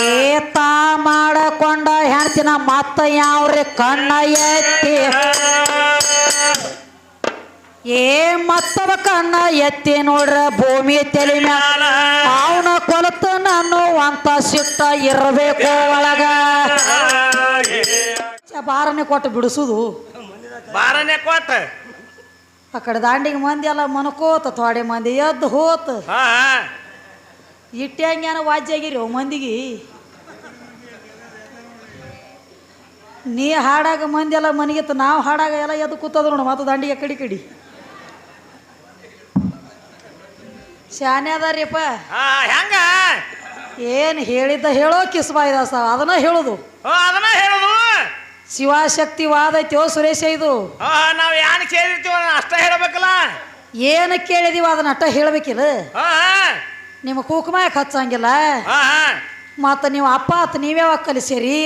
ಏತ ಮಾಡಕೊಂಡ ಹೆಣ್ತಿನ ಮತ್ತ ಯಾವ್ರಿ ಕಣ್ಣ ಎತ್ತಿ? ಏ ಮತ್ತವ ಕಣ್ಣ ಎತ್ತಿ ನೋಡ್ರ ಭೂಮಿ ತೆಲಿ ಮ್ಯಾಲ. ಅವನ ಕೊಲತ ನಾನು ಅಂತ ಸಿಟ್ಟ ಇರಬೇಕು ಒಳಗ. ಬಾರನೆ ಕೊಟ್ಟು ಬಿಡಿಸುದು. ಬಾರನೆ ಕೊಟ್ಟ. ಆ ಕಡೆ ದಾಂಡಿಗೆ ಮಂದಿ ಎಲ್ಲ ಮನ್ಕೋತ ಥೋಡೆ ಮಂದಿ ಎದ್ದು ಹೋತ. ಹಾ ಇಟ್ಟಂಗೇನ ವಾಜ್ಯ ಆಗಿರಿ ಅವ್ ಮಂದಿಗೆ. ನೀ ಹಾಡಾಗ ಮಂದಿ ಎಲ್ಲ ಮನೆಗೆ ನಾವು ಹಾಡಾಗ ಎಲ್ಲ ಎದ್ದು ಕೂತದ್ರು ನೋಡು ಮತ್ತು ದಂಡಿಗೆ ಕಡಿ ಕಡಿ. ಶಾನೆ ಅದಾರಿಪ್ಪ ಹೆಂಗ? ಏನು ಹೇಳಿದ್ದ ಹೇಳೋ ಕಿಸ್ಬಾಯ್ದಾಸ ಅದನ್ನ ಹೇಳುದು. ಅದನ್ನ ಹೇಳುದು? ಶಿವಶಕ್ತಿ ವಾದೈತ್ಯೋ ಸುರೇಶ ಇದು. ನಾವು ಏನು ಕೇಳಿರ್ತೀವ ಅಷ್ಟ ಹೇಳ್ಬೇಕಲ್ಲ? ಏನು ಕೇಳಿದೀವ ಅದನ್ನ ಅಟ್ಟ ಹೇಳ್ಬೇಕಿಲ್ಲ. ನಿಮ್ಮ ಕುಕುಮ ಯಾಕೆ ಹಚ್ಚಂಗಿಲ್ಲ ಮತ್ತ ನೀವು ಅಪ್ಪ ಅತ್ತ ಯಾವಾಗ ಕಲಿಸಿರಿ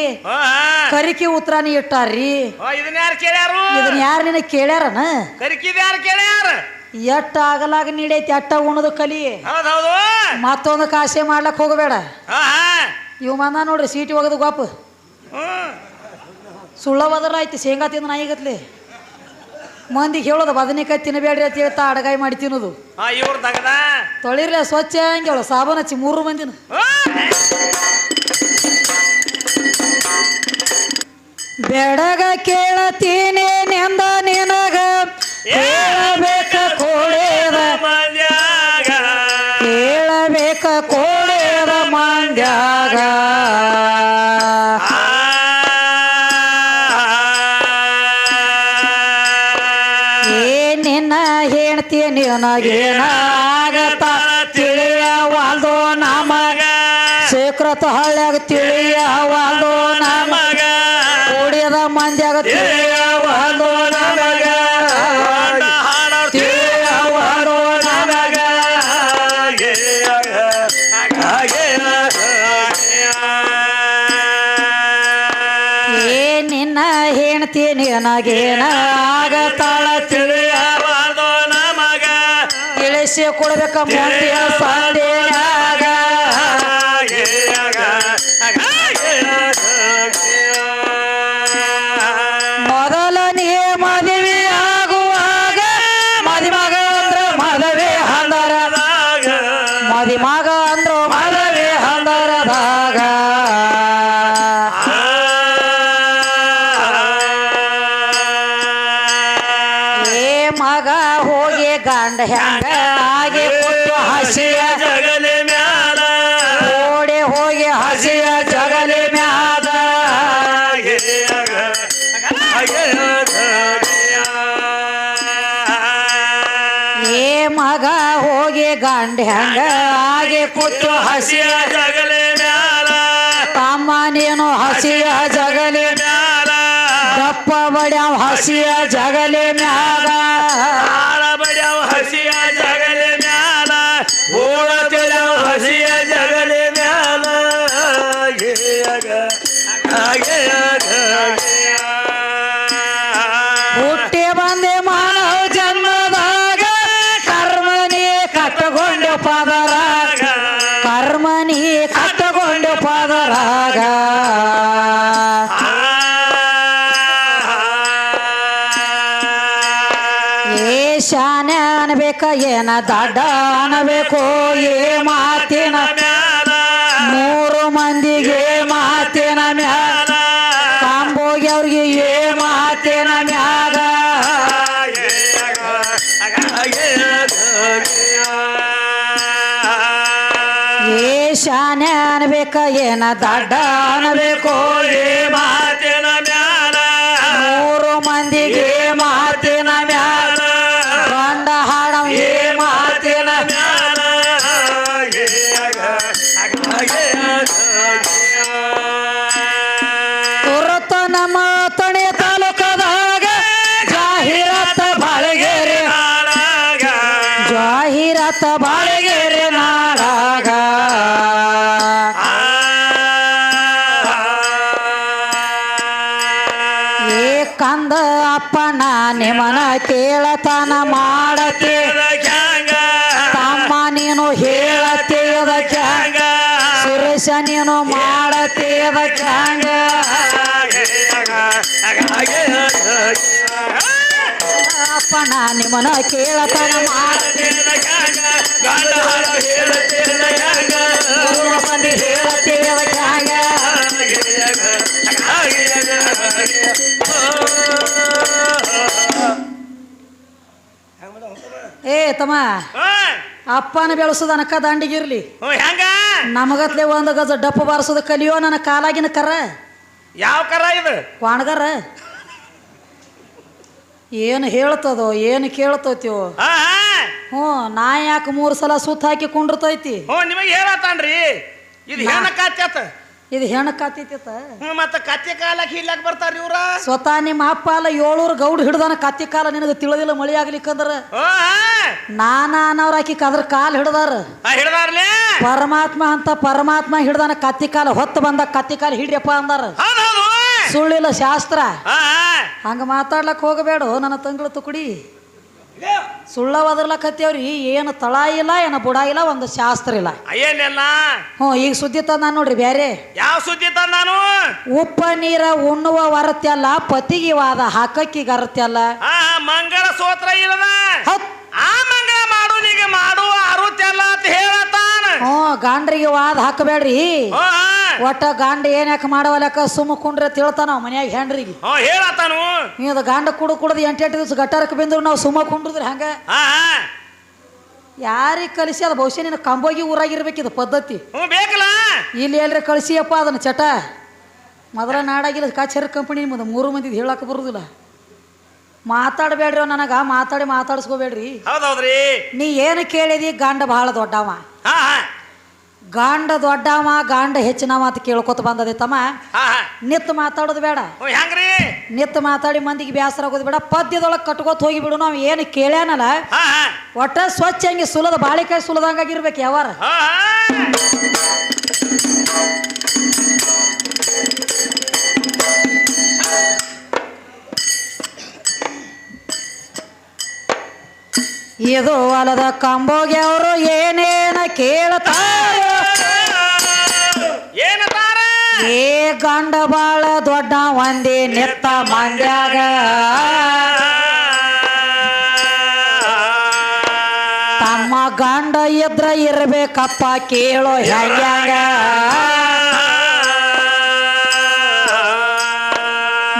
ಕರಿಕಿ ಉತ್ತರ ನೀ ಇಟ್ಟಾರ್ರಿ? ಇದನ್ನ ಯಾರು ಕೇಳ್ಯಾರು? ಇದನ್ನ ಯಾರು ನಿನಗೆ ಕೇಳ್ಯಾರನ? ಕರಿಕಿದ ಯಾರು ಕೇಳ್ಯಾರ? ಎಟ್ಟ ಆಗಲಾಗ ನೀಡೈತಿ ಅಟ್ಟ ಉಣದು ಕಲಿ? ಮತ್ತೊಂದು ಕಾಸೆ ಮಾಡ್ಲಕ್ ಹೋಗಬೇಡ. ಇವ್ ಮಂದ ನೋಡ್ರಿ ಸೀಟಿ ಹೋಗದು ಗೋಪ ಹ್ಮ್. ಸುಳ್ಳ ಬದರ ಐತಿ ಶೇಂಗಾ ತಿಂದ ನಾಯಿಗತ್ಲಿ ಮಂದಿಗೆ ಹೇಳೋದು ಬದನೆಕಾಯಿ ತಿನ್ನಬೇಡ್ರಿ ಅಂತ ಹೇಳ್ತಾ ಅಡಗಾಯಿ ಮಾಡಿ ತಿನ್ನೋದು. ತೊಳಿರ್ಲ ಇವ್ರ ತಗದ. ತೊಳಿರ್ಲೆ ಸ್ವಚ್ಛ ಹಂಗೆ ಅವಳು ಸಾಬೂನ್ ಹಚ್ಚಿ ಮೂರು ಮಂದಿನ. ಬೆಡಗ ಕೇಳತೀನಿ ನೆಂದ ನಿನಗೇನ ಆಗತ್ತ ತಿಳಿಯವಾಲ್ದು ನಮಗ ಶೇಖರತ ಹಳ್ಳ್ಯಾಗ ತಿಳಿಯವಾಲ್ದು ನಮಗ ಕೂಡಿಯದ ಮಂದ್ಯಾಗ ತಿಳಿಯವಾಲ್ದು ನಮಗ ತಿಳಿಯವಾಲ್ದು ನಮಗ ಏ ನಿನ್ನ ನಿನಗೇನ ತಿಳಿಸಿ ಕೊಡಬೇಕ ಮುಂದಿನ ಸಂದೇನ್ಯಾಗ ಕೂತು ಹಸಿಯ ಜಗಲೆ ಮ್ಯಾಲ. ತಾಮಾನೇನು ನೀನು ಹಸಿಯ ಜಗಲೆ ಮ್ಯಾಲ. ದಪ್ಪ ಬಡ್ಯಾವ ಹಸಿಯ ಜಗಲೆ ಮ್ಯಾಗ ಏನ ದಡ್ಡ ಅನ್ಬೇಕು ಏ ಮಾತಿನ ಮೂರು ಮಂದಿಗೆ ಮಾತಿನ ಮ್ಯಾಲ? ಕಾಂಬೋಗ್ಯವ್ರಿಗೆ ಏ ಮಾತಿನ ಮ್ಯಾಗ ಏ ಶಾನೆ ಅನ್ಬೇಕ, ಏನ ದಡ್ಡ ಅನ್ಬೇಕು ಏ ಕಂದ ಅಪ್ಪನ ನಿಮನ ಕೇಳತನ ಮಾಡತಿ ತಮ್ಮ ನೀನು ಹೇಳತಿ ಅದಕ್ಕೆ ಸುರೇಶ ನೀನು ಮಾಡತೇದ ಹ್ಯಾಂಗ ಅಪ್ಪನ ನಿಮ್ಮನ ಕೇಳತನ ಮಾಡ ಬಂದು ಹೇಳತೇದ ಹ್ಯಾಂಗ ಏ ತಮ್ಮ. ಅಪ್ಪನ ಬೆಳೆಸೋದು ಅನಕ ದಂಡಿಗಿರ್ಲಿ ನಮಗತ್ಲೆ ಒಂದು ಗಜ ಡಪ್ಪ ಬಾರಿಸೋದು ಕಲಿಯೋ ನನ್ನ ಕಾಲಾಗಿನ ಕರ. ಯಾವ ಕರ ಇದು? ಕಾಣಗಾರ ಏನು ಹೇಳ್ತದೋ ಏನು ಕೇಳ್ತೋತ್ಯೋ ಹ್ಞೂ ನಾ ಯಾಕೆ ಮೂರು ಸಲ ಸುತ್ತ ಹಾಕಿ ಕುಂಡಿರ್ತೈತಿ? ಹ್ಞೂ ನಿಮಗೆ ಹೇಳತ್ತಾನ್ರಿ. ಇದು ಹೆಣ್ಣ ಕಾತ್ಯಾತ ಇದು ಹೆಣ್ಣು ಕಾತಿತ್ತ ಹ್ಞೂ ಮತ್ತೆ ಕತ್ತೆ ಕಾಲಕ್ಕೆ ಹಿಡ್ಲಕ್ ಬರ್ತಾರ ಇವ್ರ? ಸ್ವತಃ ನಿಮ್ಮ ಅಪ್ಪ ಅಲ್ಲ ಏಳೂರು ಗೌಡ್ ಹಿಡ್ದಾನ ಕತ್ತಿ ಕಾಲ ನಿನಗೆ ತಿಳಿದಿಲ್ಲ ಮಳಿ ಆಗ್ಲಿಕ್ಕಂದ್ರ? ನಾನ ಅನ್ನವ್ರ ಆಕಿ ಅದ್ರ ಕಾಲ್ ಹಿಡ್ದಾರ. ಹಿಡ್ದಾರ್ಲೇ. ಪರಮಾತ್ಮ ಅಂತ ಪರಮಾತ್ಮ ಹಿಡ್ದಾನ ಕತ್ತಿ ಕಾಲ ಹೊತ್ತು ಬಂದ ಕತ್ತಿ ಕಾಲ ಹಿಡ್ರಿಯಪ್ಪ ಅಂದಾರ. ಸುಳ್ಳಿಲ್ಲ ಶಾಸ್ತ್ರ. ಹಂಗ ಮಾತಾಡ್ಲಕ್ ಹೋಗಬೇಡ ನನ್ನ ತಂಗಳ ತುಕುಡಿ. ಸುಳ್ಳ ಒದರ್ಲಕತ್ತೇವ್ರಿ ಏನು ತಳ ಇಲ್ಲ ಏನು ಬುಡ ಇಲ್ಲ ಒಂದು ಶಾಸ್ತ್ರ ಇಲ್ಲ. ಏನಿಲ್ಲ ಹ್ಞೂ ಈಗ ಸುದ್ದಿ ತಂದ ನೋಡ್ರಿ ಬೇರೆ ಯಾವ ಸುದ್ದಿ ತಂದ ನಾನು? ಉಪ್ಪ ನೀರ ಉಣ್ಣುವ ವರತ್ಯಲ್ಲ ಪತಿಗೆ ವಾದ ಹಾಕಕ್ಕಿಗೆ ಅರತ್ಯಲ್ಲ ಮಂಗಳ ಸೋತ್ರ ಇಲ್ಲದ? ಆ ಮಂಗಳ ಮಾಡೋನಿಗೆ ಮಾಡುವ ಅರುತ್ಯಲ್ಲ ಅಂತ ಹೇಳತಾನ ಹ್ಞೂ ಗಾಂಡ್ರಿಗೆ ವಾದ ಹಾಕಬೇಡ್ರಿ. ಒಟ್ಟ ಗಂಡ ಏನ್ ಯಾಕೆ ಸುಮ್ಮ ಕುಂಡ್ರೆ ತಿಳ್ತಾನ ಮನ್ಯಾಗ ಹೆಂಡ್ರಿಗೆ ಹಾ ಹೇಳತ್ತಾನು ನೀ ಅದು ಗಾಂಡ ಕುಡು ಕುಡ್ದು ಎಂಟೆಂಟು ದಿವಸ ಗಟ್ಟಾರಕ್ಕೆ ಬಂದ್ರು ನಾವು ಸುಮ್ಮ ಕುಂಡ್ರಿದ್ರೆ ಹಂಗ? ಹಾ ಯಾರಿಗೆ ಕಲಿಸಿ ಅದು ಬಹುಶಃ ನಿನ್ನ ಕಂಬೋಗಿ ಊರಾಗಿರ್ಬೇಕು ಇದು ಪದ್ಧತಿ. ಹ್ಞೂ ಬೇಕಲ್ಲ. ಇಲ್ಲಿ ಎಲ್ರಿ ಕಳಿಸಿಯಪ್ಪ ಅದನ್ನ ಚಟ. ಮೊದಲ ನಾಡಾಗಿಲ್ಲ ಕಚೇರಿ ಕಂಪನಿ ನಿಮ್ಮದು ಮೂರು ಮಂದಿ ಹೇಳಕ್ಕೆ ಬರುದಿಲ್ಲ. ಮಾತಾಡಬೇಡ್ರಿ ನನಗೆ. ಮಾತಾಡಿ ಮಾತಾಡಿಸ್ಕೋಬೇಡ್ರಿ. ಹೌದೌದ್ರಿ ನೀ ಏನು ಕೇಳಿದಿ? ಗಂಡ ಬಹಳ ದೊಡ್ಡವ. ಗಾಂಡ ದೊಡ್ಡವ ಗಾಂಡ ಹೆಚ್ಚಿನವ ಅಂತ ಕೇಳ್ಕೊತ ಬಂದದೆ ತಮ್ಮ. ನಿತ್ ನಿತ್ತು ಮಾತಾಡೋದು ಬೇಡ. ನಿತ್ ಹೆಂಗ್ರಿ? ನಿತ್ತು ಮಾತಾಡಿ ಮಂದಿಗೆ ಬೇಸರ ಆಗೋದು ಬೇಡ. ಪದ್ಯದೊಳಗೆ ಕಟ್ಕೋತ ಹೋಗಿಬಿಡು ನಾವು ಏನು ಕೇಳ್ಯಾನಲ್ಲ. ಒಟ್ಟ ಸ್ವಚ್ಛ ಹಂಗೆ ಸುಲದ ಬಾಳಿಕಾಯಿ ಸುಲದಂಗಾಗಿರ್ಬೇಕು ಯಾವಾರ. ಇದು ಹೊಲದ ಕಂಬೋಗೆ ಅವರು ಏನೇನ ಕೇಳ್ತಾರ ಗಂಡ ಬಾಳ ದೊಡ್ಡ ಒಂದೇ ನಿತ್ತ ಮಂದ್ಯಾಗ. ತಮ್ಮ ಗಂಡ ಇದ್ರ ಇರ್ಬೇಕಪ್ಪ ಕೇಳೋ ಹೆಂಗ್ಯಾಗ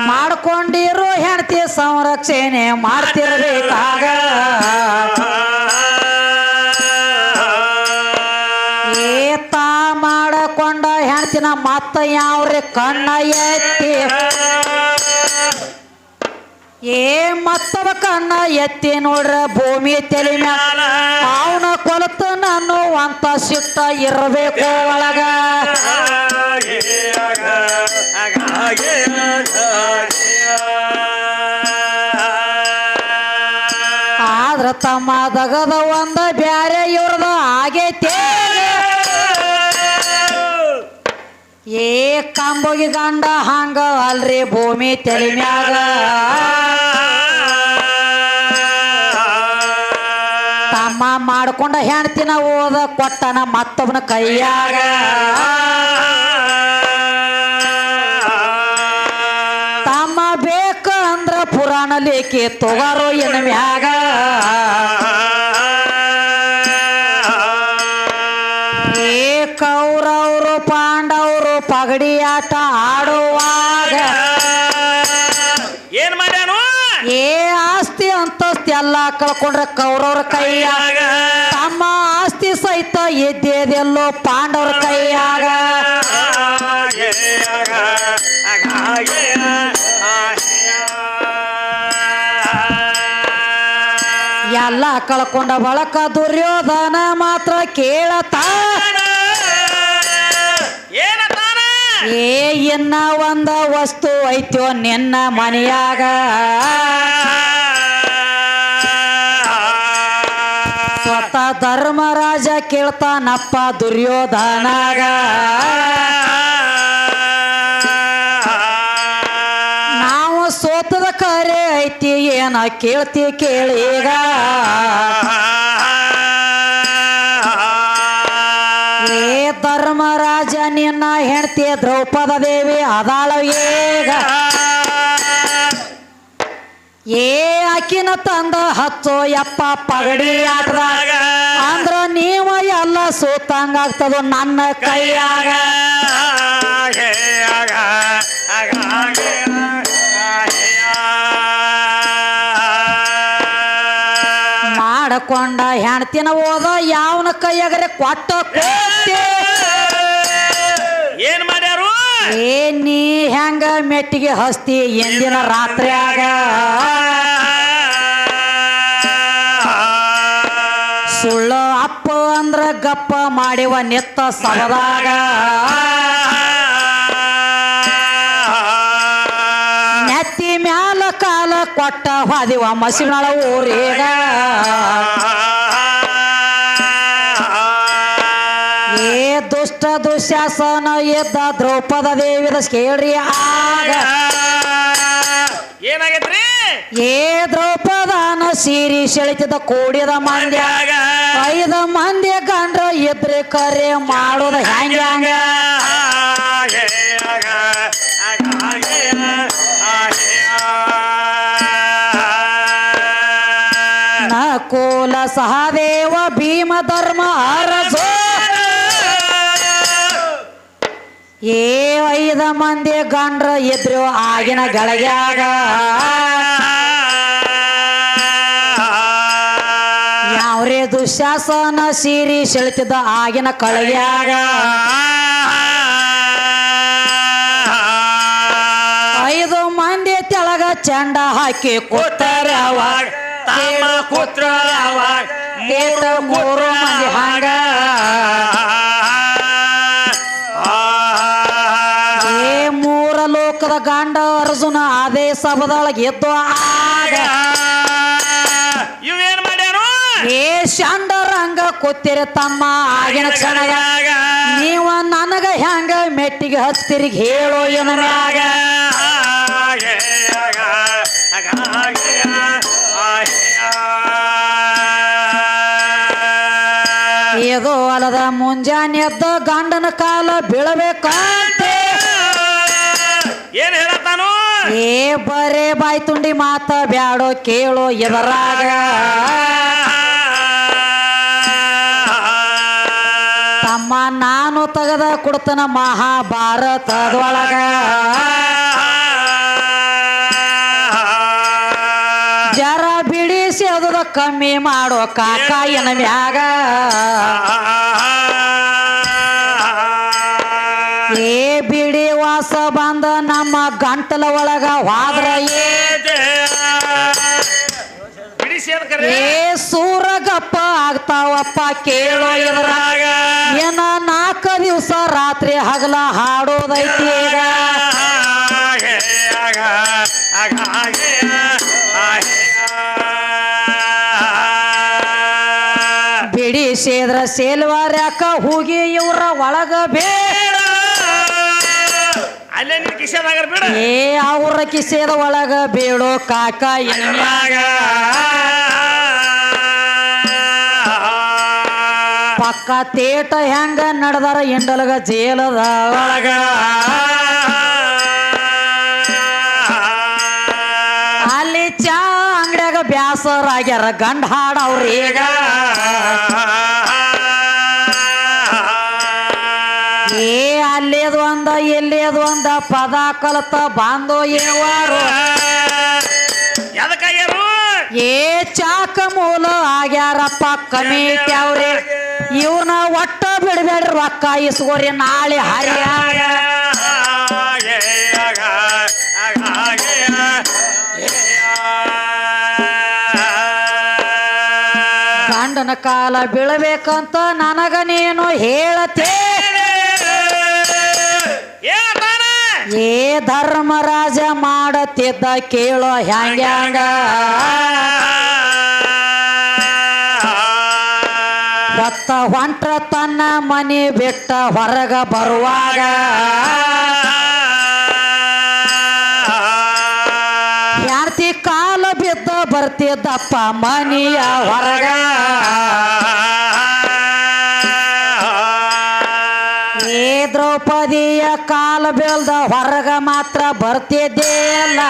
ಮಾಡ್ಕೊಂಡಿರೋ ಹೆಂಡತಿ ಸಂರಕ್ಷಣೆ ಮಾಡ್ತಿರ್ಬೇಕಾಗ. ಹೆಣ್ತಿನ ಮತ್ತ ಯಾವ್ರಿ ಕಣ್ಣ ಎತ್ತಿ? ಏ ಮತ್ತವ ಕಣ್ಣ ಎತ್ತಿ ನೋಡ್ರ ಭೂಮಿ ತೆಲಿ ಅವನ ಕೊಲತ ನಾನು ಅಂತ ಸಿಟ್ಟ ಇರಬೇಕು ಒಳಗ. ಆದ್ರ ತಮ್ಮ ದಗದ ಒಂದ ಬ್ಯಾರೆ ಏ ಕಾಂಬೋಗಿ ಗಂಡ ಹಂಗ ಅಲ್ರಿ ಭೂಮಿ ತಲೆ ಮ್ಯಾಗ. ತಮ್ಮ ಮಾಡ್ಕೊಂಡ ಹೆಣ್ತಿನ ಓದ ಕೊಟ್ಟನ ಮತ್ತೊಬ್ಬನ ಕೈಯಾಗ. ತಮ್ಮ ಬೇಕ ಅಂದ್ರ ಪುರಾಣ ಲೇಖಿ ತೊಗಾರೋ ಎನ್ ಮ್ಯಾಗ. ಆಟ ಆಡುವಾಗ ಏನ್ ಮಾಡ್ಯಾನು? ಏ ಆಸ್ತಿ ಅಂತಸ್ತಿ ಎಲ್ಲ ಕಳ್ಕೊಂಡ್ರ ಕೌರವ್ರ ಕೈಯಾಗ. ತಮ್ಮ ಆಸ್ತಿ ಸಹಿತ ಎದ್ದೇದೆಲ್ಲೋ ಪಾಂಡವ್ರ ಕೈಯಾಗ. ಎಲ್ಲ ಕಳ್ಕೊಂಡ ಬಳಕ ದುರ್ಯೋಧನ ಮಾತ್ರ ಕೇಳತ. ಏ ಇನ್ನ ಒಂದ ವಸ್ತು ಐತ್ಯೋ ನಿನ್ನ ಮನೆಯಾಗ? ಸ್ವತಃ ಧರ್ಮರಾಜ ಕೇಳ್ತಾನಪ್ಪ ದುರ್ಯೋಧನಾಗ. ನಾವು ಸೋತದ ಕರೆ ಐತಿ, ಏನ ಕೇಳ್ತಿ ಕೇಳೀಗ. ಏ ಧರ್ಮರಾಜ, ನಿನ್ನ ಹೆಂಡತಿ ದ್ರೌಪದ ದೇವಿ ಅದಾಳ ಏಗ ಏ ಅಕ್ಕಿನ ತಂದ ಹಚ್ಚೋ ಯಪ್ಪ ಪಗಡಿ ಆಟದಾಗ. ಅಂದ್ರ ನೀವ ಎಲ್ಲ ಸೂತಂಗಾಗ್ತದ ನನ್ನ ಕೈಯಾಗ. ಮಾಡಕೊಂಡ ಹೆಣ್ತಿನ ಓದ ಯಾವನ ಕೈಯಾಗರೆ ಕೊಟ್ಟ ಏನ್ ಮಾಡ್ಯಾರು? ಏ ನೀ ಹೆಂಗ ಮೆಟ್ಟಿಗೆ ಹಸ್ತಿ ಎಂದಿನ ರಾತ್ರಿಯಾಗ? ಸುಳ್ಳ ಅಪ್ಪ ಅಂದ್ರ ಗಪ್ಪ ಮಾಡಿವ ನೆತ್ತ ಸವದಾಗ. ಕೊಟ್ಟ ಹಾದಿವ ಮಸಿನಳ ಊರೇಗ. ಏ ದುಷ್ಟ ದುಶ್ಯಾಸನ ಎದ್ದ ದ್ರೌಪದ ದೇವಿದ ಕೇಳ್ರಿ ಆಗ. ಏನಾಗೈತ್ರಿ? ಏ ದ್ರೌಪದನ ಸೀರಿ ಸೆಳಿತಿದ್ದ ಕೂಡಿದ ಮಂದ್ಯ. ಐದ ಮಂದಿ ಗಂಡ್ರ ಇದ್ರೆ ಕರೆ ಮಾಡೋದ ಹೆಂಗ ನಕುಲ ಸಹದೇವ ಭೀಮ ಧರ್ಮ ಅರಸೋ. ಏ ಐದ ಮಂದಿ ಗಂಡ್ರ ಇದ್ರು ಆಗಿನ ಗಳಗ್ಯಾಗ ಯಾವ್ರೇ ದುಶಾಸನ ಸೀರಿ ಸೆಳಿತಿದ್ದ ಆಗಿನ ಕಳಗ್ಯಾಗ ಐದು ಮಂದಿ ತೆಳಗ ಚಂಡ ಹಾಕಿ ಕೂತಾರ ಅವಾಗ ತಮ್ಮ ಪುತ್ರ ಏಟ ಮೂರು ಮಂದಿ ಹಂಗ ಏ ಮೂರ ಲೋಕದ ಗಾಂಡ ಅರ್ಜುನ ಅದೇ ಸಭದೊಳಗೆ ಎದ್ದು ಆಗ ಇವೇನ್ ಮಾಡ್ಯಾರು ಏ ಶಾಂಡ ರಂಗ ಕೂತಿರ ತಮ್ಮ ಆಗಿನ ಕ್ಷಣಗ ನೀವ ನನಗ ಹೆಂಗ ಮೆಟ್ಟಿಗೆ ಹತ್ತಿರಿಗೆ ಹೇಳೋ ಏನ ಆಗ ಇದು ಅಲದ ಮುಂಜಾನೆ ಎದ್ದ ಗಂಡನ ಕಾಲ ಬೀಳಬೇಕಂತೆ. ಏನ್ ಹೇಳತ್ತಾನು? ಏ ಬರೇ ಬಾಯ್ ತುಂಡಿ ಮಾತ ಬ್ಯಾಡೋ ಕೇಳೋ ಎದರಾಗ. ತಮ್ಮ ನಾನು ತಗದ ಕೊಡ್ತನ ಮಹಾಭಾರತದೊಳಗ. ಅದ ಕಮ್ಮಿ ಮಾಡೋ ಕಾಕಾಯನ ಮ್ಯಾಗ. ಏ ಬಿಡಿ ವಾಸ ಬಂದ ನಮ್ಮ ಗಂಟಲ ಒಳಗ ಹೋದ್ರ ಕರೆ ಏ ಸೂರಗಪ್ಪ ಆಗ್ತಾವಪ್ಪ ಕೇಳೋ ಇದ್ರಾಗ ಏನ ನಾಲ್ಕು ದಿವಸ ರಾತ್ರಿ ಹಗಲ ಹಾಡೋದೈತಿ ಈಗ. ಬಿಡಿಸಿದ್ರ ಸೇಲ್ವಾರ್ ಯಾಕ ಹೋಗಿ ಇವ್ರ ಒಳಗ ಬೇಡ. ಅಲ್ಲೇ ನಿನ್ ಕಿಶದಾಗ ಬಿಡ. ಏ ಅವ್ರ ಕಿಸೆದ ಒಳಗ ಬೇಡೋ ಕಾಕ ಎಣ್ಣಾಗ ಪಕ್ಕ ತೇಟ ಹೆಂಗ ನಡೆದಾರ ಎಂಡಲಗ ಜೇಲದ ಒಳಗ. ಅಲ್ಲಿ ಚಾ ಅಂಗಡ್ಯಾಗ ಬ್ಯಾಸರಾಗ್ಯಾರ ಗಂಡ ಹಾಡವ್ರೀಗ ಅಲ್ಲೇದು ಎಲ್ಲಿ ಅದು ಅಂದ ಪದ ಕಲತ ಬಾಂಧೋ ಏವಾರು ಏ ಚಾಕ ಮೂಲ ಆಗ್ಯಾರಪ್ಪ ಕಮಿಟಿ ಅವ್ರಿ ಇವ್ನ ಒಟ್ಟ ಬಿಡಬೇಡ್ರಿ ರೊಕ್ಕ ಇಸ್ಕೋರಿ ನಾಳೆ ಹರಿಯ ಗಂಡನ ಕಾಲ ಬೀಳಬೇಕಂತ ನನಗ ನೀನು ಹೇಳತೇ ಏ ಧರ್ಮರಾಜ ಮಾಡತ್ತಿದ್ದ ಕೇಳೋ ಹ್ಯಾಂಗ್ಯಾಂಗ? ಹೊತ್ತ ಹೊಂಟ್ರ ತನ್ನ ಮನೆ ಬಿಟ್ಟ ಹೊರಗ ಬರುವಾಗ? ಯಾರ್ತಿ ಕಾಲ ಬಿದ್ದ ಬರ್ತಿದ್ದಪ್ಪ ಮನಿಯ ಹೊರಗ? ದ್ರೌಪದಿಯ ಕಾಲ ಬೆಳ್ದ ಹೊರಗ ಮಾತ್ರ ಬರ್ತಿದ್ದೇಲ್ಲ.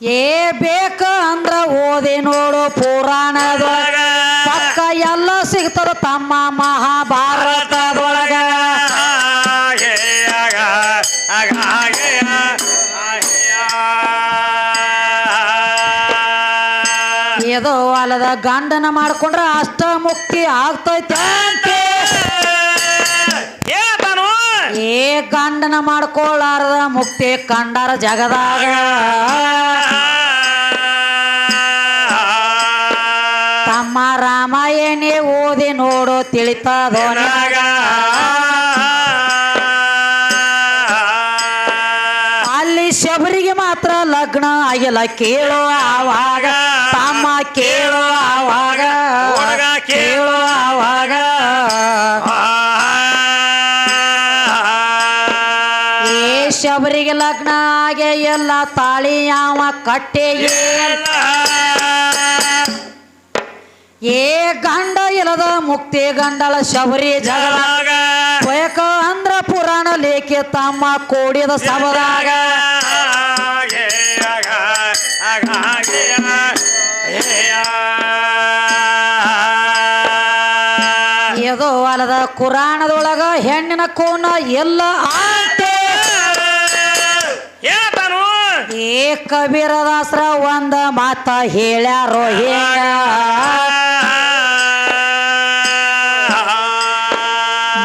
ಏ ಬೇಕ ಅಂದ್ರ ಓದಿ ನೋಡು ಪುರಾಣದೊಳಗ. ಪಕ್ಕ ಎಲ್ಲ ಸಿಗ್ತದ ತಮ್ಮ ಮಹಾಭಾರತದೊಳಗ. ಇದು ಅಲ್ಲದ ಗಂಡನ ಮಾಡ್ಕೊಂಡ್ರ ಅಷ್ಟ ಮುಕ್ತಿ ಆಗ್ತೈತೆ ಏ ಮಾಡ್ಕೊಳ್ಳಾರದ ಮುಕ್ತಿ ಕಂಡರ ಜಗದಾಗ. ತಮ್ಮ ರಾಮಾಯಣಿ ಓದಿ ನೋಡು ತಿಳಿತದೋ ಅಲ್ಲಿ ಶಬರಿಗೆ ಮಾತ್ರ ಲಗ್ನ ಆಗಿಲ್ಲ, ಕೇಳೋ ಆವಾಗ. ತಮ್ಮ ಕೇಳೋ ಆವಾಗ. ಕೇಳು ಲಗ್ನ ಆಗೆ ಎಲ್ಲ ತಾಳಿ ಯಾವ ಕಟ್ಟೆ ಏ ಗಂಡ ಇಲ್ಲದ ಮುಕ್ತಿ ಗಂಡಳ ಶಬರಿ ಜಗದ ಬಯಕ ಅಂದ್ರ ಪುರಾಣ ಲೇಖೆ ತಮ್ಮ ಕೋಡಿದ ಸಬದಾಗ ಇದು ಅಲ್ಲದ ಕುರಾಣದೊಳಗ ಹೆಣ್ಣಿನ ಕೋನ ಎಲ್ಲ ಆಂತೆ ಏನತಾನು ಏ ಕಬೀರದಾಸ್ರ ಒಂದ ಮಾತ ಹೇಳ್ಯಾರೋ ಹೇಳ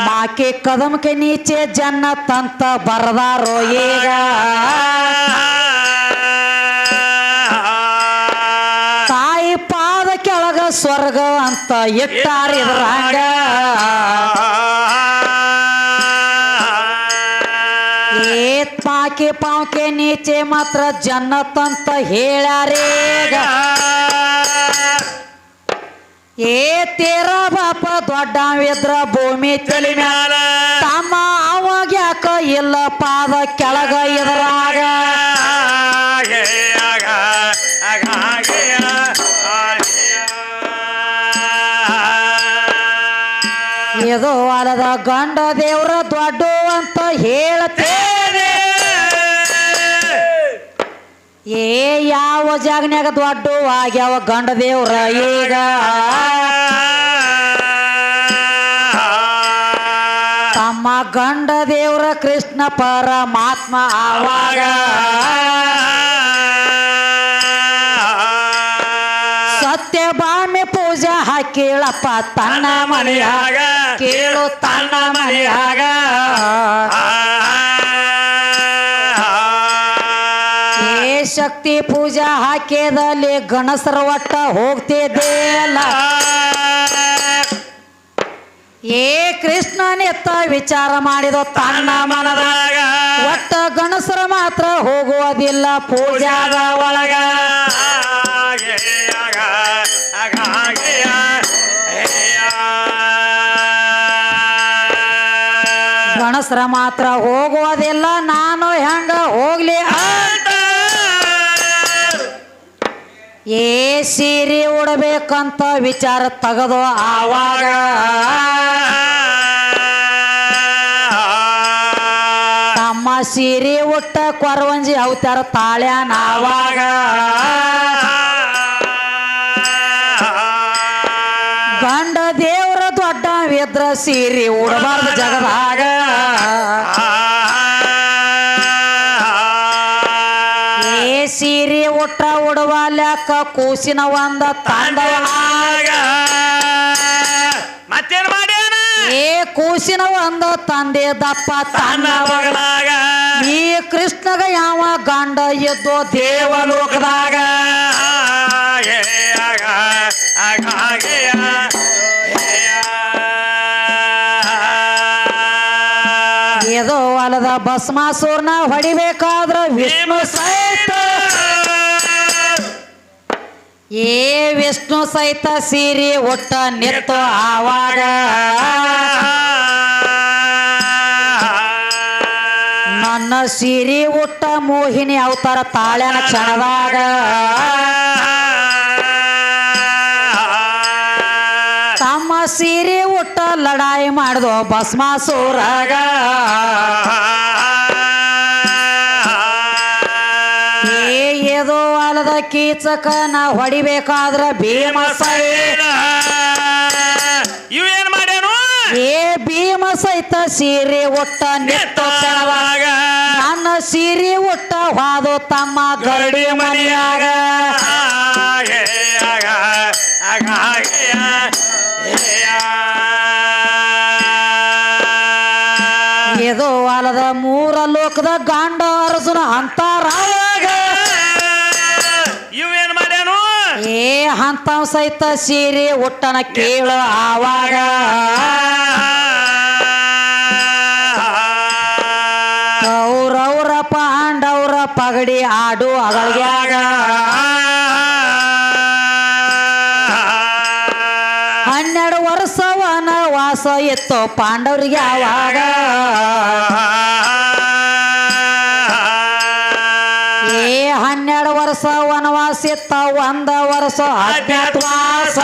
ಮಾಕೆ ಕದಮಕ್ಕೆ ನೀಚೆ ಜನ್ನ ತಂತ ಬರದಾರೋ ಈಗ ತಾಯಿ ಪಾದ ಕೆಳಗ ಸ್ವರ್ಗ ಅಂತ ಇಟ್ಟಾರಿದ್ರ ಪಾವ್ಕೆ ನೀಚೆ ಮಾತ್ರ ಜನ ಅಂತ ಹೇಳ್ಯಾರೀಗ ಏ ತೇರ ಬಾಪ ದೊಡ್ಡವಿದ್ರ ಭೂಮಿ ತಲೆ ಮ್ಯಾಲ. ತಮ್ಮ ಅವಾಗ ಯಾಕ ಇಲ್ಲ ಪಾದ ಕೆಳಗ ಇದ್ರಾಗ. ಇದು ಅಲದ ಗಂಡ ದೇವ್ರ ದೊಡ್ಡ ಅಂತ ಹೇಳ್ತೇನೆ ಏ, ಯಾವ ಜಾಗನ್ಯಾಗ ದೊಡ್ಡ ಆಗ್ಯಾವ ಗಂಡ ದೇವ್ರ ಈಗ ತಮ್ಮ ಗಂಡ ದೇವ್ರ ಕೃಷ್ಣ ಪರಮಾತ್ಮ ಆವಾಗ ಸತ್ಯಭಾಮೆ ಪೂಜೆ ಹಾಕೇಳಪ್ಪ ತನ್ನ ಮನೆಯಾಗ, ಕೇಳು ತನ್ನ ಮನೆಯಾಗ. ಶಕ್ತಿ ಪೂಜಾ ಹಾಕಿದಲ್ಲಿ ಗಣಸರ ಒಟ್ಟ ಹೋಗ್ತಿದ್ದೇ ಅಲ್ಲ. ಏ ಕೃಷ್ಣನೆತ್ತ ವಿಚಾರ ಮಾಡಿದ ತನ್ನ ಮನದಾಗ ಒಟ್ಟ ಗಣಸರ ಮಾತ್ರ ಹೋಗುವುದಿಲ್ಲ ಪೂಜಾದ ಒಳಗ. ಗಣಸರ ಮಾತ್ರ ಹೋಗುವುದಿಲ್ಲ, ನಾನು ಹೆಂಗ ಹೋಗ್ಲಿ? ಏ ಸೀರೆ ಉಡಬೇಕಂತ ವಿಚಾರ ತಗದು ಆವಾಗ. ತಮ್ಮ ಸೀರೆ ಉಟ್ಟ ಕೊರವಂಜಿ ಅವತಾರ ತಾಳ್ಯಾನ ಆವಾಗ. ಗಂಡ ದೇವರ ದೊಡ್ಡ ವಿದ್ರ ಸೀರೆ ಉಡಬಾರ್ದು ಜಗದಾಗ. ಉಡವಾಲ್ಯಾಕ ಕೂಸಿನ ಒಂದ ತಂದವನಾಗ ಮತ್ತೇನ್ ಮಾಡ್ಯಾನ? ಏ ಕೂಸಿನ ಒಂದ ತಂದೆ ದಪ್ಪ ತನ್ನ ಮಗಳ ಈ ಕೃಷ್ಣಗ ಯಾವ ಗಂಡ ಎದ್ದೋ ದೇವಲೋಕದಾಗ. ಏದೋ ಹೊಲದ ಭಸ್ಮಾಸೂರ್ನ ಹೊಡಿಬೇಕಾದ್ರ ವಿಷ್ಣು ಸಹಿತ ಏ ವಿಷ್ಣು ಸಹಿತ ಸೀರಿ ಒಟ್ಟ ನಿತ್ತು ಆವಾಗ. ನನ್ನ ಸೀರಿ ಉಟ್ಟ ಮೋಹಿನಿ ಅವತಾರ ತಾಳ್ಯನ ಕ್ಷಣದಾಗ ತಮ್ಮ ಸೀರೆ ಉಟ್ಟ ಲಡಾಯಿ ಮಾಡಿದ ಭಸ್ಮಾಸುರಾಗ. ಏದೋ ಅಲದ ಕೀಚಕನ ಹೊಡಿಬೇಕಾದ್ರ ಭೀಮ ಇವೇನ್ ಮಾಡ್ಯಾನು? ಏ ಭೀಮ ಸಹಿತ ಸೀರೆ ಒಟ್ಟ ನೆತ್ತ ಕೆಳವಾಗ. ನನ್ನ ಸೀರೆ ಒಟ್ಟ ಹಾದು ತಮ್ಮ ಗರಡಿ ಮನೆಯಾಗ. ಇದು ಅಲದ ಮೂರ ಲೋಕದ ಏ ಅಂತವ್ ಸಹಿತ ಸೀರೆ ಒಟ್ಟನ ಕೇಳು ಆವಾಗ. ಅವ್ರವ್ರ ಪಾಂಡವ್ರ ಪಗಡಿ ಆಡು ಅಗಳ್ಗ್ಯಾಗ ಹನ್ನೆರಡು ವರ್ಷವನ ವಾಸ ಇತ್ತು ಪಾಂಡವ್ರಿಗೆ ಆವಾಗ. ಒಂದ ವರ್ಷ ಅಜ್ಞಾತವಾಸ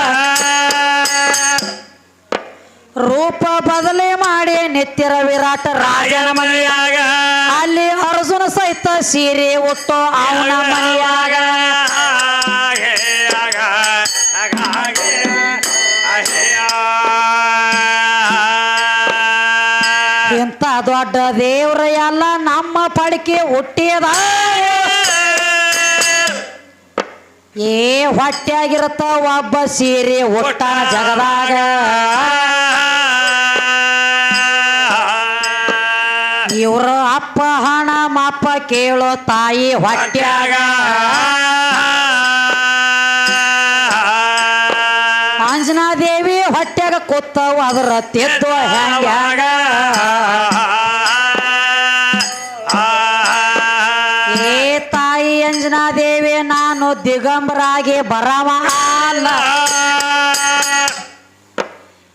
ರೂಪ ಬದಲಿ ಮಾಡಿ ನಿತ್ಯರ ವಿರಾಟ ರಾಜನ ಮನೆಯಾಗ. ಅಲ್ಲಿ ಅರ್ಜುನ ಸಹಿತ ಸೀರೆ ಉಟ್ಟು ಅವನ ಮನೆಯಾಗ. ಇಂಥ ದೊಡ್ಡ ದೇವ್ರ ಎಲ್ಲ ನಮ್ಮ ಪಡಿಕೆ ಹುಟ್ಟಿದ. ಏ ಹೊಟ್ಯಾಗಿರತ್ತ ಒಬ್ಬ ಸೀರೆ ಒಟ್ಟ ಜಗದಾಗ. ಇವ್ರ ಅಪ್ಪ ಹಣ ಮಾಪ ಕೇಳೋ ತಾಯಿ ಹೊಟ್ಯಾಗ. ಅಂಜನಾದೇವಿ ಹೊಟ್ಯಾಗ ಕೂತವ, ಅದರ ತೆದ್ದು ಹೆಂಗ್ಯಾಗ ದಿಗಂಬರಾಗಿ ಬರವ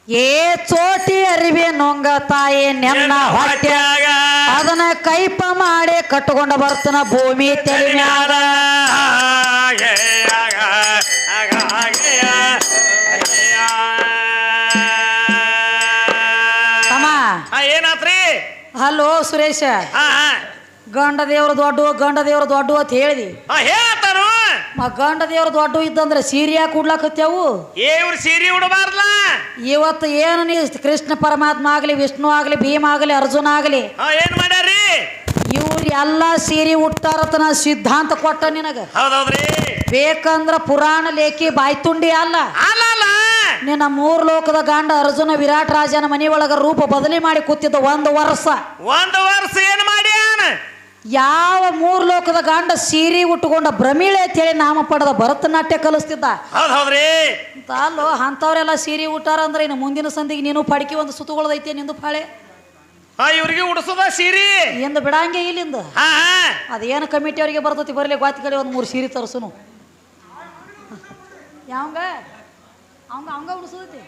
ಏ ಚೋಟಿ ಅರಿವಿ ನೊಂಗ ತಾಯಿ ನೆನ್ನ ಹೊಟ್ಟೆ. ಅದನ್ನ ಕೈಪ ಮಾಡಿ ಕಟ್ಕೊಂಡು ಬರ್ತನ ಭೂಮಿ ತೆಲಿಮ್ಯಾದ ತಮ್ಮ. ಏನಾತ್ರಿ? ಹಲೋ ಸುರೇಶ. ಗಂಡ ದೇವ್ರ ದೊಡ್ಡ ಗಂಡ ದೇವ್ರ ದೊಡ್ಡ ಅಂತ ಹೇಳಿದಿ. ಹಾ ದೇವ್ರ ದೊಡ್ಡ ಇದ್ದಂದ್ರೆ ಸೀರಿಯಾ ಯಾಕೆ ಏ ಇವ್ರು ಸೀರೆ ಉಡಬಾರ್ಲ ಇವತ್ತು ಏನು ನೀ ಕೃಷ್ಣ ಪರಮಾತ್ಮ ಆಗಲಿ ವಿಷ್ಣು ಆಗಲಿ ಭೀಮ ಆಗಲಿ ಅರ್ಜುನ ಆಗಲಿ? ಹಾ ಏನ್ ಮಾಡ್ಯಾರಿ ಇವ್ರು ಎಲ್ಲ ಸೀರೆ ಉಟ್ಟಾರತನ ಸಿದ್ಧಾಂತ ಕೊಟ್ಟ ನಿನಗ. ಹೌದೌದ್ರಿ. ಬೇಕಂದ್ರ ಪುರಾಣ ಲೇಖಿ ಬಾಯ್ತುಂಡಿ ಅಲ್ಲ. ಅಲ್ಲ ಅಲ್ಲ. ನಿನ್ನ ಮೂರ್ ಲೋಕದ ಗಂಡ ಅರ್ಜುನ ವಿರಾಟ್ ರಾಜನ ಮನೆಯೊಳಗ ರೂಪ ಬದಲಿ ಮಾಡಿ ಕೂತಿದ್ದ ಒಂದು ವರ್ಷ. ಒಂದು ವರ್ಷ ಏನ್ ಮಾಡ್ಯಾನ? ಯಾವ ಮೂರ್ ಲೋಕದ ಗಂಡ ಸೀರೆ ಉಟ್ಟುಕೊಂಡ ಭ್ರಮಿಳೆ ಅಂತೇಳಿ ನಾಮ ಪಡೆದ ಭರತನಾಟ್ಯ ಕಲಿಸ್ತಿದ್ದ? ಹೌದ್ರಿ. ಅಲ್ಲೋ ಅಂಥವ್ರೆಲ್ಲ ಸೀರೆ ಉಟ್ಟಾರ ಅಂದ್ರೆ ಇನ್ನು ಮುಂದಿನ ಸಂದಿಗೆ ನೀನು ಪಡಿಕೆ ಒಂದು ಸುತ್ತುಗಳದೈತಿ ನಿಂದು ಪಾಳೆ? ಇವ್ರಿಗೆ ಉಡಿಸದ ಸೀರಿ. ಎಂದು ಬಿಡಂಗೆ ಇಲ್ಲಿಂದ? ಅದೇನು ಕಮಿಟಿ ಅವರಿಗೆ ಬರ್ತೈತಿ ಬರಲಿ ಗಾತಿ ಕಡೆ ಒಂದು ಮೂರು ಸೀರೆ ತರಿಸುನು. ಯಾವಂಗ? ಅವಂಗ ಅವಂಗ ಉಡ್ಸದೈತಿ?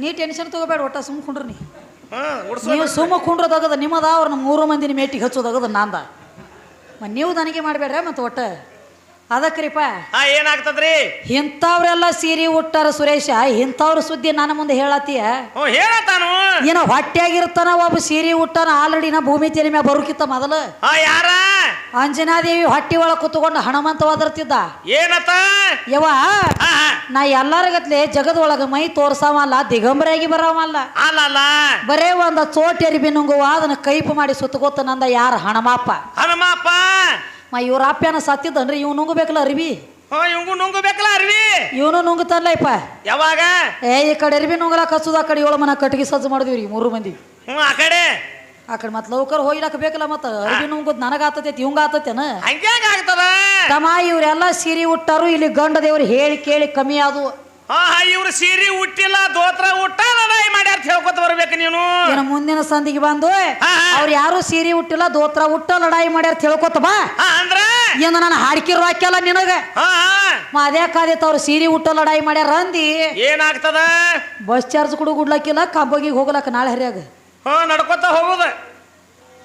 ನೀ ಟೆನ್ಷನ್ ತಗೋಬೇಡ ಒಟ್ಟ ಸುಮ್ಮ ಕುಂಡ್ರಿ ನೀವು ಸುಮ್ಮ ಕುಂಡ್ರದಾಗದ ನಿಮ್ಮದ ಅವ್ರನ್ನ ಮೂರು ಮಂದಿನ ಮೇಟಿಗೆ ಹಚ್ಚೋದಾಗದ ನಾಂದ. ನೀವು ನನಗೆ ಮಾಡಬೇಡ್ರ ಮತ್ತು ಒಟ್ಟ? ಅದಕ್ರಿಪ್ಪ ಹಾ ಏನಾಗ್ತದ್ರಿ? ಇಂಥವ್ರೆಲ್ಲ ಸೀರೆ ಉಟ್ಟಾರ ಸುರೇಶ ಇಂಥವ್ರ ಸುದ್ದಿ ನನ್ನ ಮುಂದೆ ಹೇಳತ್ತೀಯ? ಹ್ಞೂ ಹೇಳತ್ತಾನು. ಏನ ಹೊಟ್ಟೆಯಾಗಿರ್ತಾನ ಒಬ್ಬ ಸೀರೆ ಉಟ್ಟಾನ ಆಲ್ರೆಡಿ ನಾ ಭೂಮಿ ತೆಲಿ ಮ್ಯಾಗ ಬರುಕಿತ್ತ ಮೊದಲು? ಹಾ ಯಾರ? ಅಂಜನಾದೇವಿ ಹೊಟ್ಟಿ ಒಳಗೆ ಕುತ್ಕೊಂಡು ಹಣಮಂತ ಒದರ್ತಿದ್ದ. ಏನತ್ತ? ಯವ್ವ ಹಾ ಹಾ. ನಾ ಎಲ್ಲಾರಗತ್ಲೆ ಜಗದ ಒಳಗ ಮೈ ತೋರ್ಸವಲ್ಲ ದಿಗಂಬರಾಗಿ ಬರವಲ್ಲ? ಅಲ್ಲ ಅಲ್ಲ. ಬರೇ ಒಂದ ಚೋಟ್ ಎರಿಬಿ ನುಂಗುವ ಅದನ್ನ ಕೈಪು ಮಾಡಿ ಸುತ್ತಗೊತ್ತ ನಂದ ಯಾರ ಹಣಮಾಪ? ಹನುಮಪ್ಪ ಮ ಇವ್ರ ಅಪ್ಪನ ಸತ್ತಿದ್ದನ್ರಿ ಇವ್ ನುಂಗಬೇಕಲ್ಲ ಅರಿಬಿ ಹ್ಞೂ ಇವಂಗು ನುಂಗಬೇಕಲ್ಲ ಅರ್ವಿ? ಇವನು ನುಂಗುತ್ತಲ್ಲಪ್ಪ ಯಾವಾಗ? ಏ ಈ ಕಡೆ ಅರಿಬಿ ನುಂಗಲಾಕ ಹಚ್ಚುದ ಆ ಕಡೆ ಏಳು ಮನ ಕಟ್ಟಿಗೆ ಸಜ್ಜು ಮಾಡಿದ್ವಿ ಮೂರು ಮಂದಿ. ಹ್ಞೂ ಆ ಕಡೆ? ಆ ಕಡೆ ಮತ್ತೆ ಲೌಕರ್ ಹೋಗ್ಲಾಕ ಬೇಕಲ್ಲ ಮತ್ತ ಅರ್ವಿ ನುಂಗುದ್ ನನಗ ಆತತೈತಿ ಇವಂಗ ಆತತೇನ ಹಂಗ್ಯಾಂಗ ಆಗ್ತದ? ತಮ್ಮ ಇವರೆಲ್ಲ ಸಿರಿ ಉಟ್ಟಾರು ಇಲ್ಲಿ ಗಂಡ ದೇವ್ರು ಹೇಳಿ ಕೇಳಿ ಕಮ್ಮಿ ಆದವು ಹಾ ಹಾ ಇವ್ರು ಸೀರೆ ಉಟ್ಟಿಲ್ಲ ದೋತ್ರ ಉಟ್ಟ ಲಡಾಯಿ ಮಾಡ್ಯಾರ ಹೇಳ್ಕೊತ ಬರ್ಬೇಕು ನೀನು. ಮುಂದಿನ ಸಂದಿಗೆ ಬಂದು ಹಾ, ಹಾ. ಅವ್ರು ಯಾರು ಸೀರೆ ಉಟ್ಟಿಲ್ಲ ದೋತ್ರ ಉಟ್ಟ ಲಡಾಯಿ ಮಾಡ್ಯಾರ ತಿಳ್ಕೊತ ಬಾ. ಹಾ ಅಂದ್ರ? ಏನು ನಾನು ಹಾಡ್ಕಿರೋ ಹಾಕ್ಯಲ್ಲ ನಿನಗ? ಹಾ ಹಾ. ಅದೇ ಕಾದಿತ್ತು ಅವ್ರು ಸೀರೆ ಉಟ್ಟ ಲಡಾಯಿ ಮಾಡ್ಯಾರ ಅಂದಿ. ಏನಾಗ್ತದ? ಬಸ್ ಚಾರ್ಜ್ ಕೂಡ ಗುಡ್ಲಕ್ಕಿಲ್ಲ ಕಬ್ಬಗಿಗೆ ಹೋಗ್ಲಕ್ಕ ನಾಳೆ ಹರಿಯಾಗ. ಹ್ಞೂ ನಡ್ಕೊತ ಹೋಗುದ.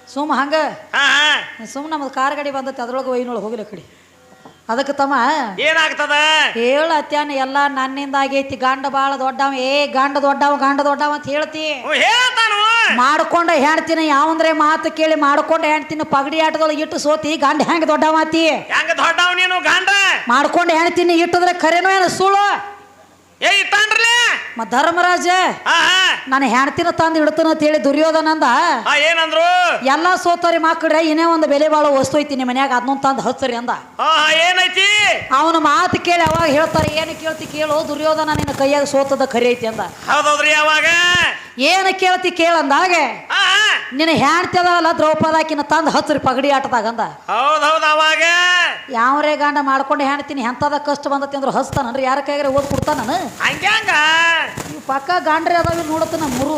ಸುಮ್ ಹಂಗ. ಹಾ ನಮ್ದು ಸುಮ್ಮ ನಮ್ಮದು ಕಾರ್ ಗಡಿ ಬಂದತ್ತೆ ಅದ್ರೊಳಗೆ ಒಯ್ನೊಳಗೆ ಹೋಗಿಲ್ಲ ಕಡೆ. ಅದಕ್ಕೆ ತಮ್ಮ ಏನಾಗ್ತದ? ಹೇಳತ್ಯಾನ ಎಲ್ಲ ನನ್ನಿಂದ ಆಗೈತಿ. ಗಂಡ ಬಾಳ ದೊಡ್ಡವ. ಏ ಗಂಡ ದೊಡ್ಡವ ಗಂಡ ದೊಡ್ಡವ ಅಂತ ಹೇಳ್ತಿ. ಹೇಳ್ತಾನು ಮಾಡ್ಕೊಂಡ ಹೆಣ್ತಿನ ಯಾವಂದ್ರೆ ಮಾತು ಕೇಳಿ ಮಾಡ್ಕೊಂಡ ಹೆಣ್ತಿನ ಪಗಡಿ ಆಟದೊಳಗೆ ಇಟ್ಟು ಸೋತಿ ಗಂಡ ಹೆಂಗ್ ದೊಡ್ಡವಾತಿ ಹೆಂಗ ದೊಡ್ಡವ ನೀನು ಗಂಡ? ಮಾಡ್ಕೊಂಡ ಹೆಣ್ತಿನ ಇಟ್ಟದ್ರೆ ಖರೇನೋ ಏನು ಸುಳ್ಳು? ಏ ಮ ಧರ್ಮರಾಜ ನಾನು ಹೆಣ್ತಿನ ತಂದು ಇಡ್ತಾನ ಅಂತ ಹೇಳಿ ದುರ್ಯೋಧನಂದ ಏನಂದ್ರು? ಎಲ್ಲಾ ಸೋತರಿ ಮಾಕಡ್ರೆ ಇನ್ನೇ ಒಂದು ಬೆಲೆ ಬಾಳ ವಸ್ತು ಐತಿ ನಿಮ್ಮ ಮನ್ಯಾಗ ಅದನ್ನ ತಂದು ಹಚ್ಚರಿ ಅಂದ. ಏನೈತಿ? ಅವನ ಮಾತು ಕೇಳಿ ಅವಾಗ ಹೇಳ್ತಾರೆ ಏನು ಕೇಳ್ತಿ ಕೇಳು ದುರ್ಯೋಧನ ನಿನ್ನ ಕೈಯಾಗ ಸೋತದ ಖರಿ ಐತಿ ಅಂದ. ಹೌದೌದ್ರಿ ಅವಾಗ? ಏನು ಕೇಳ್ತಿ ಕೇಳಂದಾಗ ನಿನ್ನ ಹೆಣ್ತಿ ಅದಲ್ಲ ದ್ರೌಪದಾಕಿನ ತಂದು ಹಚ್ಚರಿ ಪಗಡಿ ಆಟದಾಗ ಅಂದ. ಹೌದೌದು ಹೌದ್ ಅವಾಗ? ಯಾವ್ರೇ ಗಾಂಡ ಮಾಡ್ಕೊಂಡು ಹೆಣ್ತೀನಿ ಎಂಥದ ಕಷ್ಟ ಬಂದತಿ ಅಂದ್ರೆ ಹಚ್ತಾನನ್ರಿ ಯಾರ ಕೈಗ್ರೆ ಓದ್ ಕೊಡ್ತಾನ ಹಂಗ್ಯಾಂಗ ಇವ್ ಪಕ್ಕ ಗಾಂಡ್ರಿ ಅದಾವ ನೋಡತ್ತ ನಮ್ಮ ಮೂರು.